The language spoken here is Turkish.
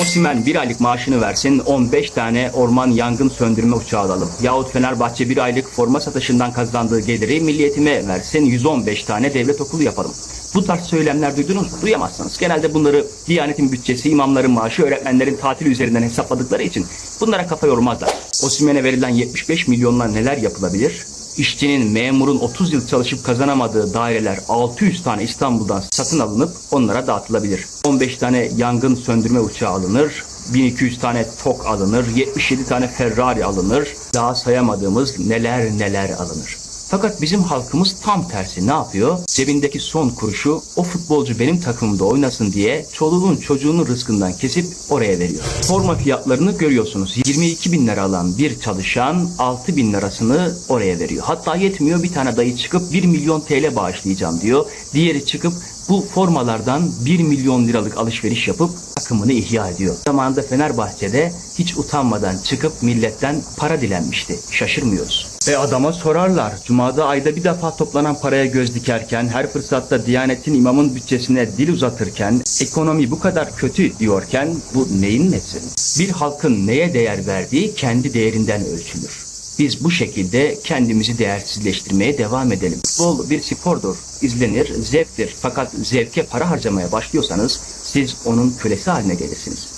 Osimen bir aylık maaşını versin 15 tane orman yangın söndürme uçağı alalım. Yahut Fenerbahçe bir aylık forma satışından kazandığı geliri milliyetime versin 115 tane devlet okulu yapalım. Bu tarz söylemler duydunuz mu? Duyamazsınız. Genelde bunları Diyanet'in bütçesi, imamların maaşı, öğretmenlerin tatili üzerinden hesapladıkları için bunlara kafa yormazlar. Osimen'e verilen 75 milyonla neler yapılabilir? İşçinin, memurun 30 yıl çalışıp kazanamadığı daireler 600 tane İstanbul'dan satın alınıp onlara dağıtılabilir. 15 tane yangın söndürme uçağı alınır. 1200 tane TOK alınır, 77 tane Ferrari alınır. Daha sayamadığımız neler neler alınır. Fakat bizim halkımız tam tersi ne yapıyor? Cebindeki son kuruşu o futbolcu benim takımımda oynasın diye çoluğun çocuğunun rızkından kesip oraya veriyor. Forma fiyatlarını görüyorsunuz. 22 bin lira alan bir çalışan 6 bin lirasını oraya veriyor. Hatta yetmiyor bir tane dayı çıkıp 1 milyon TL bağışlayacağım diyor. Diğeri çıkıp bu formalardan 1 milyon liralık alışveriş yapıp takımını ihya ediyor. Zamanında Fenerbahçe'de hiç utanmadan çıkıp milletten para dilenmişti. Şaşırmıyoruz. Ve adama sorarlar. Cuma'da ayda bir defa toplanan paraya göz dikerken, her fırsatta Diyanet'in imamın bütçesine dil uzatırken, ekonomi bu kadar kötü diyorken bu neyin nesi? Bir halkın neye değer verdiği kendi değerinden ölçülür. Biz bu şekilde kendimizi değersizleştirmeye devam edelim. Futbol bir spordur, izlenir, zevktir. Fakat zevke para harcamaya başlıyorsanız siz onun kölesi haline gelirsiniz.